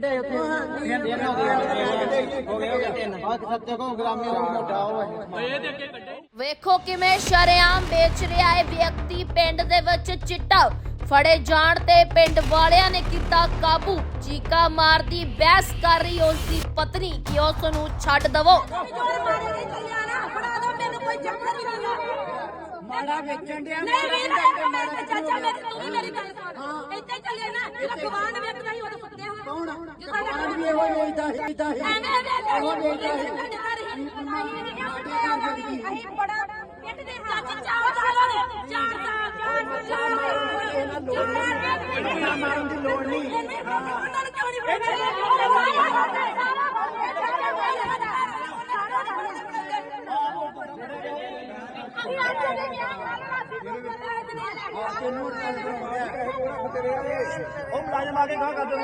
ਕੱਢੇ ਉੱਥੇ। ਤਿੰਨ ਹੋ ਗਏ ਹੋ ਗਏ ਹੋ ਗਏ ਤਿੰਨ ਆ ਸੱਤੇ ਕੋ ਗ੍ਰਾਮੀ ਉਹ ਮੋਟਾ ਉਹ ਹੈ। ਵੇਖੋ ਕਿਵੇਂ ਸ਼ਰੇਆਮ ਵੇਚ ਰਿਹਾ ਹੈ ਵਿਅਕਤੀ ਪਿੰਡ ਦੇ ਵਿੱਚ ਚਿੱਟਾ। ਫੜੇ ਜਾਣ ਤੇ ਪਿੰਡ ਵਾਲਿਆਂ ਨੇ ਕੀਤਾ ਕਾਬੂ। ਚੀਕਾ ਮਾਰਦੀ ਬਹਿਸ ਕਰ ਰਹੀ ਉਸ ਦੀ ਪਤਨੀ ਕਿ ਉਸ ਨੂੰ ਛੱਡ ਦਵੋ। ਮਾੜਾ ਵੇਚਣ ਡਿਆ ਨਹੀਂ ਵੀਰ ਚਾਚਾ ਮੇਰੀ ਤੂੰ ਵੀ ਮੇਰੀ ਗੱਲ ਸੁਣ ਇੱਥੇ ਚੱਲੇ ਨਾ ਜਿਹੜਾ ਗਵਾਂਡ ਹੀ ਆਣ ਵੀ ਇਹੋ ਵੇਚਦਾ ਵੇਚਦਾ ਐਵੇਂ ਵੇਚਦਾ ਹੀ ਸਾਡੇ ਘਰ ਹੀ ਅਸੀਂ ਬੜਾ ਪਿੱਟ ਦੇ ਚਾਚੀ ਚਾਰ ਸਾਲ ਚਾਰ ਸਾਲ ਚਾਰ ਸਾਲ ਮਾਰਨ ਦੀ ਲੋੜ ਨਹੀਂ। ਉਹਨਾਂ ਨੂੰ ਕਿਉਂ ਨਹੀਂ ਉਹ ਮੁਲਾਜ਼ਮ ਆ ਕੇ ਗਾਹ ਕਰ ਦੋ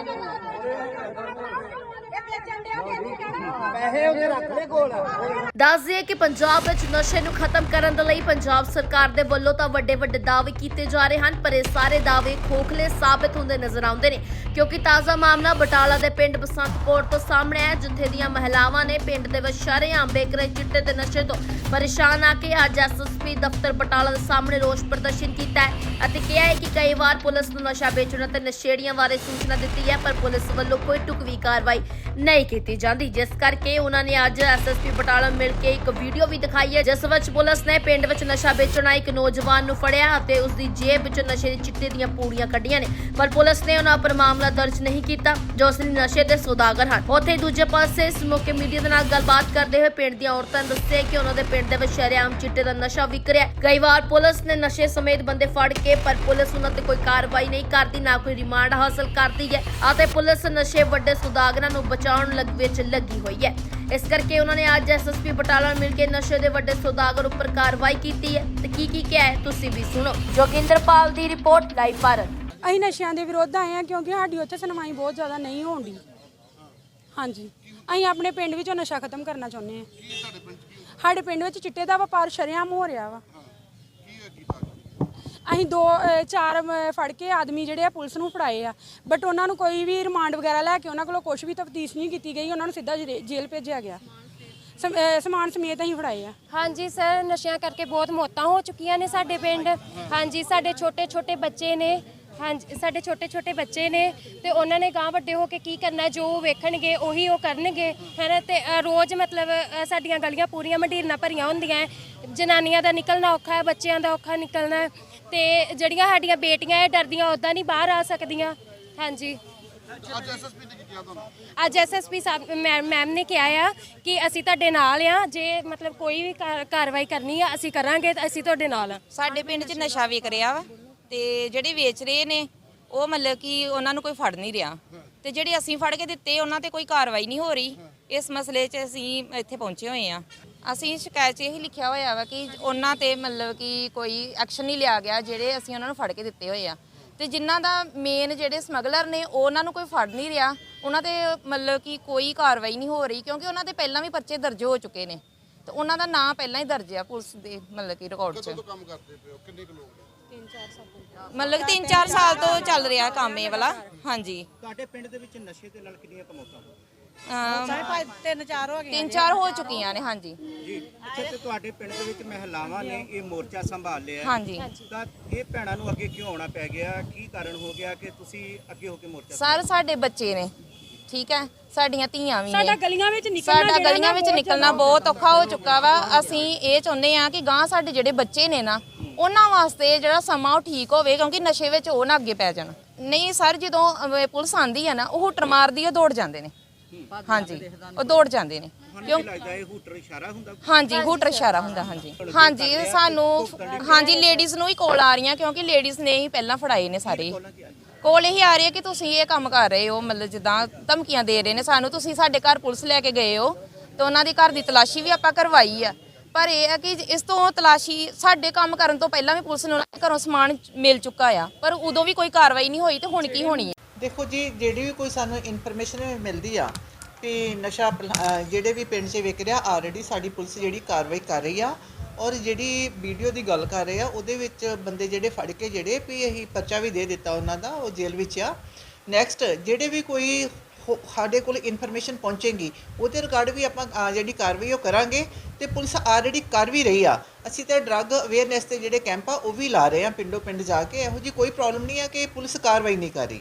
ਪੈਸੇ ਉਹਦੇ ਰੱਖ ਲੈ ਕੋਲ। ਦੱਸ ਦਈਏ ਕਿ ਪੰਜਾਬ ਵਿੱਚ ਨਸ਼ੇ ਨੂੰ ਖਤਮ ਕਰਨ ਦੇ ਲਈ ਪੰਜਾਬ ਸਰਕਾਰ ਦੇ ਵੱਲੋਂ ਤਾਂ ਵੱਡੇ ਵੱਡੇ ਦਾਅਵੇ ਕੀਤੇ ਜਾ ਰਹੇ ਹਨ ਪਰ ਇਹ ਸਾਰੇ ਦਾਅਵੇ ਖੋਖਲੇ ਸਾਬਤ ਹੁੰਦੇ ਨਜ਼ਰ ਆਉਂਦੇ ਨੇ ਕਿਉਂਕਿ ਤਾਜ਼ਾ ਮਾਮਲਾ ਬਟਾਲਾ ਦੇ ਪਿੰਡ ਬਸੰਤਪੁਰ ਤੋਂ ਸਾਹਮਣੇ ਆਇਆ ਜਿੱਥੇ ਦੀਆਂ ਮਹਿਲਾਵਾਂ ਨੇ ਪਿੰਡ ਦੇ ਵਿੱਚ ਸ਼ਰੇਆਮ ਵੇਚ ਰਹੇ ਚਿੱਟੇ ਦੇ ਨਸ਼ੇ ਤੋਂ ਪਰੇਸ਼ਾਨ ਆ ਕੇ ਅੱਜ ਐਸਐਸਪੀ ਦਫ਼ਤਰ ਬਟਾਲਾ ਦੇ ਸਾਹਮਣੇ ਰੋਸ ਪ੍ਰਦਰਸ਼ਨ ਕੀਤਾ ਹੈ ਅਤੇ ਕਿਹਾ ਹੈ ਕਿ ਕਈ ਵਾਰ ਪੁਲਿਸ ਨੂੰ ਨਸ਼ਾ ਵੇਚਣ ਅਤੇ ਨਸ਼ੇੜੀਆਂ ਬਾਰੇ ਸੂਚਨਾ ਦਿੱਤੀ ਹੈ ਪਰ ਪੁਲਿਸ ਵੱਲੋਂ ਕੋਈ ਟੁਕਵੀ ਕਾਰਵਾਈ ਨਹੀਂ ਕੀਤੀ ਜਾਂਦੀ। ਜਿਸ ਕਰਕੇ ਉਹਨਾਂ ਨੇ ਅੱਜ ਐਸਐਸਪੀ ਬਟਾਲਾ ਮਿਲ ਕੇ ਇੱਕ ਵੀਡੀਓ ਵੀ ਦਿਖਾਈ ਹੈ, ਜਿਸ ਵਿੱਚ ਪੁਲਿਸ ਨੇ ਪਿੰਡ ਵਿੱਚ ਨਸ਼ਾ ਵੇਚਣ ਆਏ ਇੱਕ ਨੌਜਵਾਨ ਨੂੰ ਫੜਿਆ ਅਤੇ ਉਸ ਦੀ ਜੇਬ ਵਿੱਚੋਂ ਨਸ਼ੇ ਦੇ ਚਿੱਟੇ ਦੀਆਂ ਪੂੜੀਆਂ ਕੱਢੀਆਂ ਨੇ। ਪਰ ਪੁਲਿਸ ਨੇ ਉਹਨਾਂ ਉੱਪਰ ਮਾਮਲਾ ਦਰਜ ਨਹੀਂ ਕੀਤਾ, ਜੋ ਅਸਲੀ ਨਸ਼ੇ ਦੇ ਸੌਦਾਗਰ ਹਨ। ਉੱਥੇ ਦੂਜੇ ਪਾਸੇ ਇਸ ਮੌਕੇ ਮੀਡੀਆ ਦੇ ਨਾਲ ਗੱਲਬਾਤ ਕਰਦੇ ਹੋਏ ਪਿੰਡ ਦੀਆਂ ਔਰਤਾਂ ਨੇ ਦੱਸਿਆ ਕਿ ਉਹਨਾਂ ਦੇ ਪਿੰਡ ਦੇ ਵਿੱਚ ਸ਼ਰੇਆਮ ਚਿੱਟੇ ਦਾ ਨਸ਼ਾ ਵਿਕ ਰਿਹਾ ਕਈ ਵਾਰ ਪੁਲਿਸ ਨੇ ਨਸ਼ੇ ਸਮੇਤ ਬੰਦੇ ਫੜ ਕੇ, ਪਰ ਪੁਲਿਸ ਉਹਨਾਂ ਤੇ ਕੋਈ ਕਾਰਵਾਈ ਨਹੀਂ ਕਰਦੀ, ਨਾ ਕੋਈ ਰਿਮਾਂਡ ਹਾਸਲ ਕਰਦੀ ਹੈ ਅਤੇ ਪੁਲਿਸ ਨਸ਼ੇ ਵੱਡੇ ਸੌਦਾਗਰਾਂ ਨੂੰ ਬਚਾਉਣ ਲੱਗ ਵਿੱਚ ਲੱਗੀ ਹੋਈ ਹੈ। ਇਸ ਕਰਕੇ ਉਹਨਾਂ ਨੇ ਅੱਜ ਐਸਐਸਪੀ ਬਟਾਲਾ ਮਿਲ ਕੇ ਨਸ਼ੇ ਦੇ ਵੱਡੇ ਸੌਦਾਗਰ ਉੱਪਰ ਕਾਰਵਾਈ ਕੀਤੀ ਹੈ। ਤੇ ਕੀ ਕੀ ਕਿਹਾ ਹੈ, ਤੁਸੀਂ ਵੀ ਸੁਣੋ। ਜੋਗਿੰਦਰਪਾਲ ਦੀ ਰਿਪੋਰਟ, ਲਾਈਵ ਭਾਰਤ। ਅਸੀਂ ਨਸ਼ਿਆਂ ਦੇ ਵਿਰੋਧ ਆਏ ਆ ਕਿਉਂਕਿ ਸਾਡੀ ਉੱਥੇ ਸੁਣਵਾਈ ਬਹੁਤ ਜ਼ਿਆਦਾ ਨਹੀਂ ਹੋਣਦੀ ਹਾਂਜੀ। ਅਸੀਂ ਆਪਣੇ ਪਿੰਡ ਵਿੱਚੋਂ ਨਸ਼ਾ ਖਤਮ ਕਰਨਾ ਚਾਹੁੰਦੇ ਆ ਸਾਡੇ ਪਿੰਡ ਵਿੱਚ ਚਿੱਟੇ ਦਾ ਵਪਾਰ ਸ਼ਰੇਆਮ ਹੋ ਰਿਹਾ ਵਾ। ਅਸੀਂ ਦੋ ਅਹ, ਚਾਰ ਅਹ, ਫੜ ਕੇ ਆਦਮੀ ਜਿਹੜੇ ਆ ਪੁਲਿਸ ਨੂੰ ਫੜਾਏ ਆ। ਬਟ ਉਹਨਾਂ ਨੂੰ ਕੋਈ ਵੀ ਰਿਮਾਂਡ ਵਗੈਰਾ ਲੈ ਕੇ ਉਹਨਾਂ ਕੋਲੋਂ ਕੁਝ ਵੀ ਤਫਤੀਸ਼ ਨਹੀਂ ਕੀਤੀ ਗਈ। ਉਹਨਾਂ ਨੂੰ ਸਿੱਧਾ ਜਰੇ- ਜੇਲ੍ਹ ਭੇਜਿਆ ਗਿਆ। ਸਮ- ਅਹ, ਸਮਾਨ ਸਮੇਤ ਅਸੀਂ ਫੜਾਏ ਆ। ਹਾਂਜੀ ਸਰ ਨਸ਼ਿਆਂ ਕਰਕੇ ਬਹੁਤ ਮੌਤਾਂ ਹੋ ਚੁੱਕੀਆਂ ਨੇ ਸਾਡੇ ਪਿੰਡ। ਹਾਂਜੀ ਸਾਡੇ ਛੋਟੇ ਛੋਟੇ ਬੱਚੇ ਨੇ। ਹਾਂਜੀ ਸਾਡੇ ਛੋਟੇ ਛੋਟੇ ਬੱਚੇ ਨੇ ਤੇ ਉਹਨਾਂ ਨੇ ਗਾਂ ਵੱਡੇ ਹੋ ਕੇ ਕੀ ਕਰਨਾ ਜੋ ਉਹ ਵੇਖਣਗੇ ਉਹੀ ਉਹ ਕਰਨਗੇ ਹੈ ਤੇ ਅ, ਰੋਜ਼ ਮਤਲਬ ਅ, ਸਾਡੀਆਂ ਗਲੀਆਂ ਪੂਰੀਆਂ ਮੰਡੀਰਨਾ ਭਰੀਆਂ ਹੁੰਦੀਆਂ ਹੈ। ਜਨਾਨੀਆਂ ਦਾ ਨਿਕਲਣਾ ਔਖਾ ਹੈ ਬੱਚਿਆਂ ਦਾ ਔਖਾ ਨਿਕਲਣਾ ਹੈ ਤੇ ਜਿਹੜੀਆਂ ਸਾਡੀਆਂ ਬੇਟੀਆਂ ਇਹ ਡਰਦੀਆਂ ਉਦਾਂ ਨਹੀਂ ਬਾਹਰ ਆ ਸਕਦੀਆਂ। ਹਾਂਜੀ। ਅੱਜ ਐਸਐਸਪੀ ਸਾਹਿਬ ਮੈਮ ਮੈਮ ਨੇ ਕਿਹਾ ਆ ਕਿ ਅਸੀਂ ਤੁਹਾਡੇ ਨਾਲ ਆ ਜੇ ਮਤਲਬ ਕੋਈ ਵੀ ਕਾਰ- ਕਾਰਵਾਈ ਕਰਨੀ ਆ ਅਸੀਂ ਕਰਾਂਗੇ ਤਾਂ ਅਸੀਂ ਤੁਹਾਡੇ ਨਾਲ ਆ। ਸਾਡੇ ਪਿੰਡ 'ਚ ਨਸ਼ਾ ਵਿਕ ਰਿਹਾ ਵਾ। ਤੇ ਜਿਹੜੇ ਵੇਚ ਰਹੇ ਨੇ, ਉਹ ਮਤਲਬ ਕਿ ਉਹਨਾਂ ਨੂੰ ਕੋਈ ਫੜ ਨਹੀਂ ਰਿਹਾ। ਤੇ ਜਿਹੜੇ ਅਸੀਂ ਫੜ ਕੇ ਦਿੱਤੇ, ਉਹਨਾਂ ਤੇ ਕੋਈ ਕਾਰਵਾਈ ਨਹੀਂ ਹੋ ਰਹੀ। ਇਸ ਮਸਲੇ 'ਚ ਅਸੀਂ ਇੱਥੇ ਪਹੁੰਚੇ ਹੋਏ ਆ ਅਸੀਂ ਸ਼ਿਕਾਇਤ 'ਚ ਇਹ ਲਿਖਿਆ ਹੋਇਆ ਵਾ ਕਿ ਉਹਨਾਂ ਤੇ ਮਤਲਬ ਕਿ ਕੋਈ ਐਕਸ਼ਨ ਨਹੀਂ ਲਿਆ ਗਿਆ, ਜਿਹੜੇ ਅਸੀਂ ਉਹਨਾਂ ਨੂੰ ਫੜ ਕੇ ਦਿੱਤੇ ਹੋਏ ਆ। ਤੇ ਜਿਨ੍ਹਾਂ ਦਾ ਮੇਨ ਜਿਹੜੇ ਸਮਗਲਰ ਨੇ ਉਹਨਾਂ ਨੂੰ ਕੋਈ ਫੜ ਨਹੀਂ ਰਿਹਾ। ਉਹਨਾਂ ਤੇ ਮਤਲਬ ਕਿ ਕੋਈ ਕਾਰਵਾਈ ਨਹੀਂ ਹੋ ਰਹੀ, ਕਿਉਂਕਿ ਉਹਨਾਂ ਤੇ ਪਹਿਲਾਂ ਵੀ ਪਰਚੇ ਦਰਜ ਹੋ ਚੁੱਕੇ ਨੇ। ਤੇ ਉਹਨਾਂ ਦਾ ਨਾਂ ਪਹਿਲਾਂ ਹੀ ਦਰਜ ਆ ਪੁਲਿਸ ਦੇ ਮਤਲਬ ਕਿ ਰਿਕਾਰਡ 'ਚ। ਮਤਲਬ ਕਿ 3-4 ਸਾਲ ਤੋਂ ਚੱਲ ਰਿਹਾ ਕੰਮ ਇਹ ਵਾਲਾ। ਹਾਂਜੀ। ਤੁਹਾਡੇ ਪਿੰਡ ਦੇ ਵਿੱਚ ਨਸ਼ੇ ਦੇ ਨਾਲ ਕਿੰਨੀਆਂ ਕਮੌਤਾਂ ਤਿੰਨ ਚਾਰ ਹੋ ਚੁੱਕੀਆਂ ਨੇ ਹਾਂਜੀ। ਜੀ ਅੱਛਾ ਤੇ ਤੁਹਾਡੇ ਪਿੰਡ ਦੇ ਵਿੱਚ ਮਹਿਲਾਵਾਂ ਨੇ ਇਹ ਮੋਰਚਾ ਸੰਭਾਲ ਲਿਆ। ਹੈ। ਹਾਂਜੀ। ਤਾਂ ਇਹ ਭੈਣਾਂ ਨੂੰ ਅੱਗੇ ਕਿਉਂ ਆਉਣਾ ਪੈ ਗਿਆ? ਕੀ ਕਾਰਨ ਹੋ ਗਿਆ ਕਿ ਤੁਸੀਂ ਅੱਗੇ ਹੋ ਕੇ ਮੋਰਚਾ ਸਰ ਸਾਡੇ ਬੱਚੇ ਨੇ। ਠੀਕ ਹੈ? ਸਾਡੀਆਂ ਧੀਆਂ ਵੀ ਸਾਡਾ ਗਲੀਆਂ ਵਿੱਚ ਨਿਕਲਣਾ ਸਾਡਾ ਗਲੀਆਂ ਵਿੱਚ ਬਹੁਤ ਨਿਕਲਣਾ ਬਹੁਤ ਔਖਾ ਹੋ ਚੁੱਕਾ ਵਾ। ਅਸੀਂ ਇਹ ਚਾਹੁੰਦੇ ਆ ਕਿ ਗਾਂ ਸਾਡੇ ਜਿਹੜੇ ਬੱਚੇ ਨੇ ਨਾ ਉਹਨਾਂ ਵਾਸਤੇ ਜਿਹੜਾ ਸਮਾਂ ਉਹ ਠੀਕ ਹੋਵੇ ਕਿਉਂਕਿ ਨਸ਼ੇ ਵਿੱਚ ਉਹ ਨਾ ਅੱਗੇ ਪੈ ਜਾਣ। ਨਹੀਂ ਸਰ ਜਦੋਂ ਅਹ, ਪੁਲਿਸ ਆਂਦੀ ਹੈ ਨਾ ਉਹ ਹੁੱਟਰ ਮਾਰਦੀ ਉਹ ਦੌੜ ਜਾਂਦੇ ਨੇ। ਹਾਂਜੀ ਉਹ ਦੌੜ ਜਾਂਦੇ ਨੇ। ਕਿਉਂ? ਲੱਗਦਾ ਇਹ ਹੂਟਰ ਇਸ਼ਾਰਾ ਹੁੰਦਾ? ਹਾਂਜੀ ਹੂਟਰ ਇਸ਼ਾਰਾ ਹੁੰਦਾ ਹਾਂਜੀ। ਹਾਂਜੀ ਸਾਨੂੰ ਹਾਂਜੀ ਲੇਡੀਜ਼ ਨੂੰ ਹੀ ਕੋਲ ਆ ਰਹੀਆਂ ਕਿਉਂਕਿ ਲੇਡੀਜ਼ ਨੇ ਹੀ ਪਹਿਲਾਂ ਫੜਾਏ ਨੇ ਸਾਰੇ। ਕੋਲ ਇਹੀ ਆ ਰਹੀ ਹੈ ਕਿ ਤੁਸੀਂ ਇਹ ਕੰਮ ਕਰ ਰਹੇ ਹੋ ਮਤਲਬ ਜਿੱਦਾਂ ਧਮਕੀਆਂ ਦੇ ਰਹੇ ਨੇ ਸਾਨੂੰ ਤੁਸੀਂ ਸਾਡੇ ਘਰ ਪੁਲਿਸ ਲੈ ਕੇ ਗਏ ਹੋ ਤੇ ਉਹਨਾਂ ਦੀ ਘਰ ਦੀ ਤਲਾਸ਼ੀ ਵੀ ਆਪਾਂ ਕਰਵਾਈ ਆ। ਪਰ ਇਹ ਹੈ ਕਿ ਇਸ ਤੋਂ ਤਲਾਸ਼ੀ ਸਾਡੇ ਕੰਮ ਕਰਨ ਤੋਂ ਪਹਿਲਾਂ ਵੀ ਪੁਲਿਸ ਨੂੰ ਘਰੋਂ ਸਮਾਨ ਮਿਲ ਚੁੱਕਾ ਆ, ਪਰ ਉਦੋਂ ਵੀ ਕੋਈ ਕਾਰਵਾਈ ਨਹੀਂ ਹੋਈ ਤੇ ਹੁਣ ਕੀ ਹੋਣੀ ਹੈ ਦੇਖੋ ਜੀ, ਜਿਹੜੀ ਵੀ ਕੋਈ ਸਾਨੂੰ ਇਨਫੋਰਮੇਸ਼ਨ ਮਿਲਦੀ ਆ, ਵੀ ਨਸ਼ਾ ਜਿਹੜੇ ਵੀ ਪਿੰਡ 'ਚ ਵਿਕ ਰਿਹਾ ਆਲਰੇਡੀ ਸਾਡੀ ਪੁਲਿਸ ਜਿਹੜੀ ਕਾਰਵਾਈ ਕਰ ਰਹੀ ਆ ਔਰ ਜਿਹੜੀ ਵੀਡੀਓ ਦੀ ਗੱਲ ਕਰ ਰਹੇ ਆ, ਉਹਦੇ ਵਿੱਚ ਬੰਦੇ ਜਿਹੜੇ ਫੜ ਕੇ ਜਿਹੜੇ ਵੀ ਅਸੀਂ ਪਰਚਾ ਵੀ ਦੇ ਦਿੱਤਾ ਉਹਨਾਂ ਦਾ, ਉਹ ਜੇਲ੍ਹ ਵਿੱਚ ਆ। ਨੈਕਸਟ ਜਿਹੜੇ ਵੀ ਕੋਈ ਸਾਡੇ ਕੋਲ ਇਨਫੋਰਮੇਸ਼ਨ ਪਹੁੰਚੇਗੀ। ਉਹਦੇ ਰਿਗਾਰਡ ਵੀ ਆਪਾਂ ਜਿਹੜੀ ਕਾਰਵਾਈ ਉਹ ਕਰਾਂਗੇ ਤੇ ਪੁਲਿਸ ਆਲਰੇਡੀ ਕਰ ਵੀ ਰਹੀ ਆ। ਅਸੀਂ ਤਾਂ ਡਰੱਗ ਅਵੇਅਰਨੈਸ ਤੇ ਜਿਹੜੇ ਕੈਂਪ ਆ, ਉਹ ਵੀ ਲਾ ਰਹੇ ਆ ਪਿੰਡੋ ਪਿੰਡ ਜਾ ਕੇ। ਇਹੋ ਜੀ ਕੋਈ ਪ੍ਰੋਬਲਮ ਨਹੀਂ ਆ ਕਿ ਪੁਲਿਸ ਕਾਰਵਾਈ ਨਹੀਂ ਕਰ ਰਹੀ।